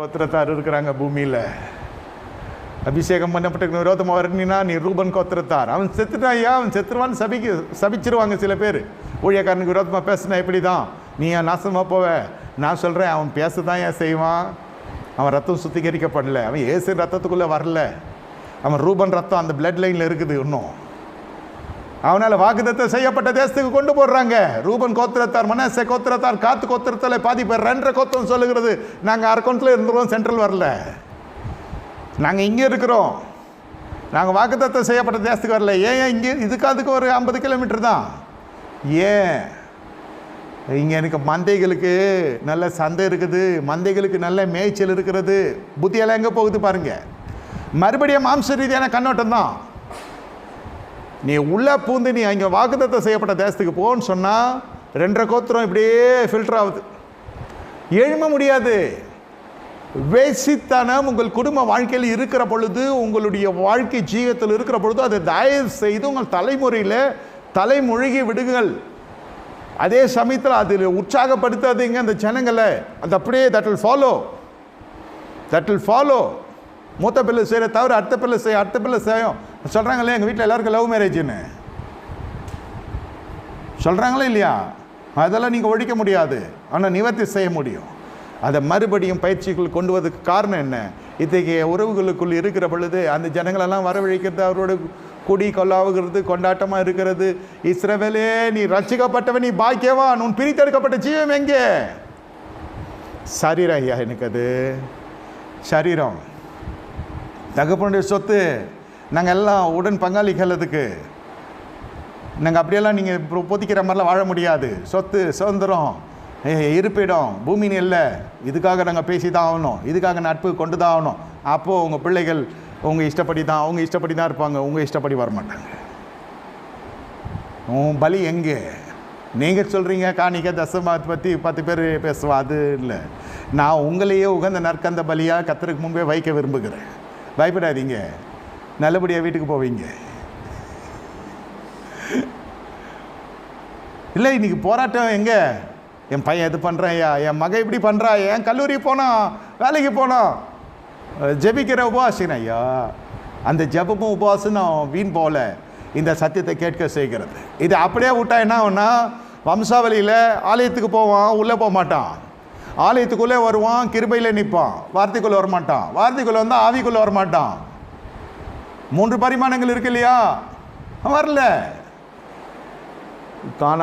கோத்திரத்தார் இருக்கிறாங்க பூமியில். அபிஷேகம் பண்ணப்பட்ட விரோதமாக வரணினா நீ ரூபன் கோத்திரத்தார். அவன் செத்துட்டான் ஐயா அவன் செத்துருவான்னு சபிக்கு சபிச்சிருவாங்க சில பேர். ஊழியக்காரனுக்கு விரோதமாக பேசுனா இப்படி தான் நீ ஏன் நாசமாக போவ? நான் சொல்கிறேன் அவன் பேச தான் ஏன் செய்வான்? அவன் ரத்தம் சுத்திகரிக்கப்படல. அவன் ஏசு ரத்தத்துக்குள்ளே வரல. அவன் ரூபன் ரத்தம் அந்த பிளட் லைனில் இருக்குது இன்னும். அவனால் வாக்குத்தத்தம் செய்யப்பட்ட தேசத்துக்கு கொண்டு போடுறாங்க. ரூபன் கோத்திரத்தார் மனசே கோத்திரத்தார் காத்து கோத்திரத்தில் பாதி பேர் ரெண்டரை கோத்திரம் சொல்லுகிறது. நாங்கள் அரக்கௌண்ட்ல இருந்துருவோம் சென்ட்ரல் வரல. நாங்கள் இங்கே இருக்கிறோம். நாங்கள் வாக்குத்தத்தம் செய்யப்பட்ட தேசத்துக்கு வரல. ஏன் ஏன் இங்கே இதுக்கு அதுக்கு ஒரு ஐம்பது கிலோமீட்டர் தான்? ஏன்? இங்கே எனக்கு மந்தைகளுக்கு நல்ல சந்தை இருக்குது. மந்தைகளுக்கு நல்ல மேய்ச்சல் இருக்கிறது. புத்தியெல்லாம் எங்கே போகுது பாருங்கள் மறுபடியும் மாம்ச ரீதியான கண்ணோட்டம் தான். நீ உள்ளே பூந்து நீ அங்கே வாக்குத்தத்தம் செய்யப்பட்ட தேசத்துக்கு போன்னு சொன்னால் ரெண்டரை கோத்திரம் இப்படியே ஃபில்டர் ஆகுது. எழும முடியாது. வேசித்தனம் உங்கள் குடும்ப வாழ்க்கையில் இருக்கிற பொழுது உங்களுடைய வாழ்க்கை ஜீவத்தில் இருக்கிற பொழுது அதை தயவு செய்து உங்கள் தலைமுறையில் தலைமொழிகி விடுங்கள். அதே சமயத்தில் அதில் உற்சாகப்படுத்தாதீங்க அந்த ஜனங்களை. அது அப்படியே that will follow that will follow மூத்த பிள்ளை செய்கிற தவிர அடுத்த பிள்ளை செய்ய அடுத்த பிள்ளை செய்யும். சொல்கிறாங்களே எங்கள் வீட்டில் எல்லாருக்கும் லவ் மேரேஜ்னு சொல்கிறாங்களே இல்லையா? அதெல்லாம் நீங்கள் ஒழிக்க முடியாது. ஆனால் நிவர்த்தி செய்ய முடியும். அதை மறுபடியும் பயிற்சிக்குள் கொண்டு வரதுக்கு காரணம் என்ன? இத்தகைய உறவுகளுக்குள் இருக்கிற பொழுது அந்த ஜனங்களெல்லாம் வரவழைக்கிறது அவரோட குடி கொல்லாவுகிறது கொண்டாட்டமாக இருக்கிறது. இஸ்ரவேலே நீ ரசிக்கப்பட்டவன் நீ பாக்கியவான். உன் பிரித்தெடுக்கப்பட்ட ஜீவம் எங்கே? சரீரம் ஐயா எனக்கு அது. சரீரம். தகப்பனுடைய சொத்து. நாங்கள் எல்லாம் உடன் பங்காளிகள் அதுக்கு. நாங்கள் அப்படியெல்லாம் நீங்கள் இப்போ பொதிக்கிற மாதிரிலாம் வாழ முடியாது. சொத்து சுதந்திரம் இருப்பிடம் பூமின்னு இல்லை. இதுக்காக நாங்கள் பேசி தான் ஆகணும். இதுக்காக நட்பு கொண்டு தான் ஆகணும். அப்போது உங்கள் பிள்ளைகள் உங்கள் இஷ்டப்படி தான் அவங்க இஷ்டப்படி தான் இருப்பாங்க. உங்கள் இஷ்டப்படி வர மாட்டாங்க உன் பலி எங்கே? நீங்கள் சொல்கிறீங்க காணிக்க தசமாத் பற்றி பத்து பேர் பேசுவோம் அது இல்லை. நான் உங்களையே உகந்த நற்கந்த பலியாக கத்தருக்கு முன்பே வைக்க விரும்புகிறேன். பயப்படாதீங்க. நல்லபடியாக வீட்டுக்கு போவீங்க. இல்லை இன்றைக்கி போராட்டம் எங்கே? என் பையன் இது பண்ணுறாயா என் மகன் இப்படி பண்ணுறா என் கல்லூரி போனான் வேலைக்கு போனோம் ஜெபிக்கிற உபவாசின் ஐயா. அந்த ஜெபமும் நான் வீண் போகல. இந்த சத்தியத்தை கேட்க செய்கிறது. இது அப்படியே விட்டா என்ன ஆகும்னா வம்சாவளியில் ஆலயத்துக்கு போவான் உள்ளே போக மாட்டான். ஆலயத்துக்குள்ளே வருவான் கிருபையில் நிற்பான். வார்த்தைக்குள்ளே வரமாட்டான். வார்த்தைக்குள்ளே வந்தால் ஆவிக்குள்ளே வரமாட்டான். மூன்று பரிமாணங்கள் இருக்கு இல்லையா? வரல. காண